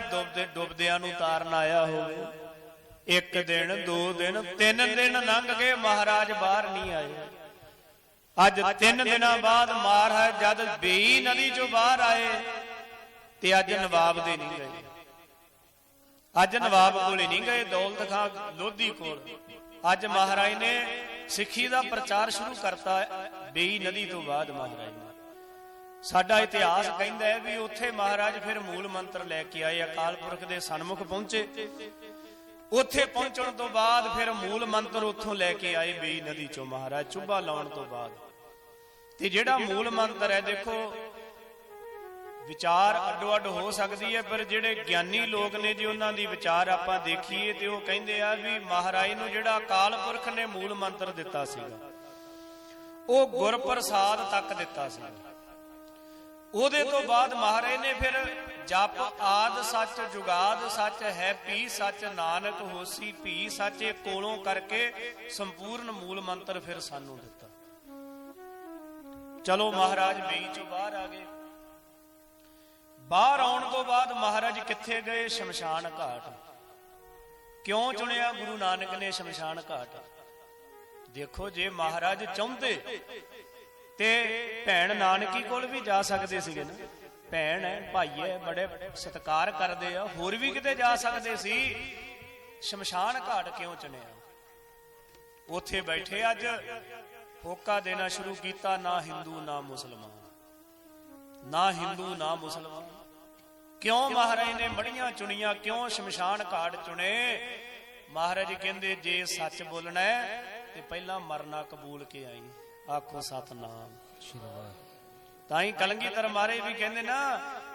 ਬੰਦਿਆਂ ਨੂੰ ਤਾਰਨ ਆਇਆ ਹੋਵੇ। ਇੱਕ ਦਿਨ, ਦੋ ਦਿਨ, ਤਿੰਨ ਦਿਨ ਲੰਘ ਗਏ, ਮਹਾਰਾਜ ਬਾਹਰ ਨਹੀਂ ਆਏ। ਅੱਜ ਤਿੰਨ ਦਿਨਾਂ ਬਾਅਦ ਮਹਾਰਾਜ ਜਦ ਬੇਈ ਨਦੀ ਚੋਂ ਬਾਹਰ ਆਏ, ਤੇ ਅੱਜ ਨਵਾਬ ਦੇ ਨਹੀਂ ਗਏ। ਅੱਜ ਨਵਾਬ ਕੋਲੇ ਨਹੀਂ ਗਏ, ਦੌਲਤ ਖਾਂ ਲੋਧੀ ਕੋਲ। ਅੱਜ ਮਹਾਰਾਜ ਨੇ ਸਿੱਖੀ ਦਾ ਪ੍ਰਚਾਰ ਸ਼ੁਰੂ ਕਰਤਾ, ਬੇਈ ਨਦੀ ਤੋਂ ਬਾਅਦ ਮਹਾਰਾਜ ਨੇ। ਸਾਡਾ ਇਤਿਹਾਸ ਕਹਿੰਦਾ ਹੈ ਵੀ ਉੱਥੇ ਮਹਾਰਾਜ ਫਿਰ ਮੂਲ ਮੰਤਰ ਲੈ ਕੇ ਆਏ ਅਕਾਲ ਪੁਰਖ ਦੇ ਸਨਮੁਖ ਪਹੁੰਚੇ। ਉੱਥੇ ਪਹੁੰਚਣ ਤੋਂ ਬਾਅਦ ਫਿਰ ਮੂਲ ਮੰਤਰ ਉੱਥੋਂ ਲੈ ਕੇ ਆਏ ਬੇਈ ਨਦੀ ਚੋਂ ਮਹਾਰਾਜ, ਚੁੱਭਾ ਲਾਉਣ ਤੋਂ ਬਾਅਦ। ਤੇ ਜਿਹੜਾ ਮੂਲ ਮੰਤਰ ਹੈ, ਦੇਖੋ, ਵਿਚਾਰ ਅੱਡੋ ਅੱਡ ਹੋ ਸਕਦੀ ਹੈ, ਪਰ ਜਿਹੜੇ ਗਿਆਨੀ ਲੋਕ ਨੇ ਜੀ, ਉਹਨਾਂ ਦੀ ਵਿਚਾਰ ਆਪਾਂ ਦੇਖੀਏ ਤੇ ਉਹ ਕਹਿੰਦੇ ਆ ਵੀ ਮਹਾਰਾਜ ਨੂੰ ਜਿਹੜਾ ਅਕਾਲ ਪੁਰਖ ਨੇ ਮੂਲ ਮੰਤਰ ਦਿੱਤਾ ਸੀਗਾ, ਉਹ ਗੁਰਪ੍ਰਸਾਦ ਤੱਕ ਦਿੱਤਾ ਸੀ ਉਹਦੇ ਤੋਂ ਬਾਅਦ ਮਹਾਰਾਜ ਨੇ ਫਿਰ ਜਪ ਆਦ ਸੱਚ ਜੁਗਾਦ ਸੱਚ ਹੈ ਪੀ ਸੱਚ ਨਾਨਕ ਹੋਸੀ ਭੀ ਸੱਚ ਕੋਲੋਂ ਕਰਕੇ ਸੰਪੂਰਨ ਮੂਲ ਮੰਤਰ ਫਿਰ ਸਾਨੂੰ ਦਿੱਤਾ। ਚਲੋ ਮਹਾਰਾਜ ਬੇਈ ਚੋਂ ਬਾਹਰ ਆ ਗਏ। ਬਾਹਰ ਆਉਣ ਤੋਂ ਬਾਅਦ ਮਹਾਰਾਜ ਕਿੱਥੇ ਗਏ? ਸ਼ਮਸ਼ਾਨ ਘਾਟ। ਕਿਉਂ ਚੁਣਿਆ? ਗੁਰੂ ਨਾਨਕ ਨੇ ਸ਼ਮਸ਼ਾਨ ਘਾਟ। ਦੇਖੋ ਜੇ ਮਹਾਰਾਜ ਚਾਹੁੰਦੇ ਤੇ ਭੈਣ ਨਾਨਕੀ ਕੋਲ ਵੀ ਜਾ ਸਕਦੇ ਸੀਗੇ ਨਾ। ਭੈਣ ਹੈ ਭਾਈ ਹੈ ਬੜੇ ਸਤਿਕਾਰ ਕਰਦੇ ਆ, ਹੋਰ ਵੀ ਕਿਤੇ ਜਾ ਸਕਦੇ ਸੀ? ਸ਼ਮਸ਼ਾਨ ਘਾਟ ਕਿਉਂ ਚੁਣਿਆ? ਉੱਥੇ ਬੈਠੇ ਅੱਜ ਹੋਕਾ ਦੇਣਾ ਸ਼ੁਰੂ ਕੀਤਾ ਨਾ ਹਿੰਦੂ, ਨਾ ਮੁਸਲਮਾਨ। ਨਾ ਹਿੰਦੂ, ਨਾ ਮੁਸਲਮਾਨ। ਕਿਉਂ ਮਹਾਰਾਜ ਨੇ ਬੜੀਆਂ ਚੁਣੀਆਂ, ਕਿਉਂ ਸ਼ਮਸ਼ਾਨ ਘਾਟ ਚੁਣੇ? ਮਹਾਰਾਜ ਕਹਿੰਦੇ, ਜੇ ਸੱਚ ਬੋਲਣਾ ਤੇ ਪਹਿਲਾਂ ਮਰਨਾ ਕਬੂਲ ਕੇ ਆਈ। ਆਖੋ ਸਤਨਾਮ। ਤਾਂ ਹੀ ਕਲੰਗੀਧਰ ਮਾਰੇ ਵੀ ਕਹਿੰਦੇ ਨਾ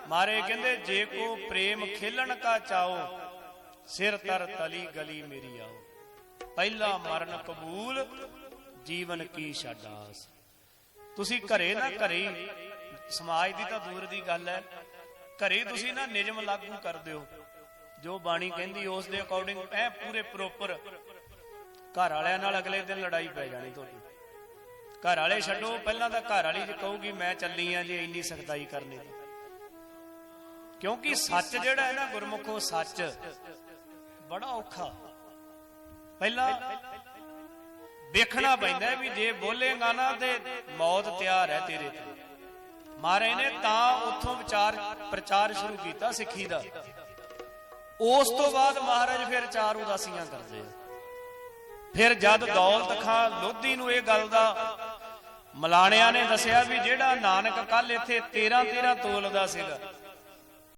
ਮਾਰੇ ਕਹਿੰਦੇ ਜੇ ਕੋ ਪ੍ਰੇਮ ਖੇਲਣ ਕਾ ਚਾਓ ਸਿਰ ਤਰ ਤਲੀ ਗਲੀ ਮੇਰੀ ਆਓ। ਪਹਿਲਾ ਮਰਨ ਕਬੂਲ ਜੀਵਨ ਕੀ ਛਾਡਾਸ ਤੁਸੀਂ ਘਰੇ ਨਾ ਘਰੇ ਸਮਾਜ ਦੀ ਤਾਂ ਦੂਰ ਦੀ ਗੱਲ ਹੈ। ਘਰੇ ਤੁਸੀਂ ਨਾ ਨਿਯਮ ਲਾਗੂ ਕਰ ਦਿਓ। ਜੋ ਬਾਣੀ ਕਹਿੰਦੀ ਉਸ ਦੇ ਅਕੋਰਡਿੰਗ ਐ ਪੂਰੇ ਪ੍ਰੋਪਰ ਘਰ ਵਾਲਿਆਂ ਨਾਲ ਅਗਲੇ ਦਿਨ ਲੜਾਈ ਪੈ ਜਾਣੀ ਤੁਹਾਡੀ। ਘਰ ਵਾਲੇ ਛੱਡੋ ਪਹਿਲਾਂ ਤਾਂ ਘਰ ਵਾਲੀ ਜੇ ਕਹੂਗੀ ਮੈਂ ਚੱਲੀ ਆ ਜੇ ਇੰਨੀ ਸਖਤਾਈ ਕਰਨੀ ਦੀ ਕਿਉਂਕਿ ਸੱਚ ਜਿਹੜਾ ਹੈ ਨਾ ਗੁਰਮੁਖੋ ਸੱਚ। ਬੜਾ ਔਖਾ। ਪਹਿਲਾਂ ਵੇਖਣਾ ਪੈਂਦਾ ਵੀ ਜੇ ਬੋਲੇਗਾ ਨਾ ਤੇ ਮੌਤ ਤਿਆਰ ਹੈ ਤੇਰੇ ਤੇ। ਮਹਾਰਾਜ ਨੇ ਤਾਂ ਉੱਥੋਂ ਵਿਚਾਰ ਪ੍ਰਚਾਰ ਸ਼ੁਰੂ ਕੀਤਾ ਸਿੱਖੀ ਦਾ। ਉਸ ਤੋਂ ਬਾਅਦ ਮਹਾਰਾਜ ਫਿਰ ਚਾਰ ਉਦਾਸੀਆਂ ਕਰਦੇ ਆ। ਫਿਰ ਜਦ ਦੌਲਤ ਖਾਂ ਲੋਧੀ ਨੂੰ ਇਹ ਗੱਲ ਦਾ ਮਲਾਣਿਆਂ ਨੇ ਦੱਸਿਆ ਵੀ ਜਿਹੜਾ ਨਾਨਕ ਕੱਲ ਇੱਥੇ 13 13 ਤੋਲਦਾ ਸੀਗਾ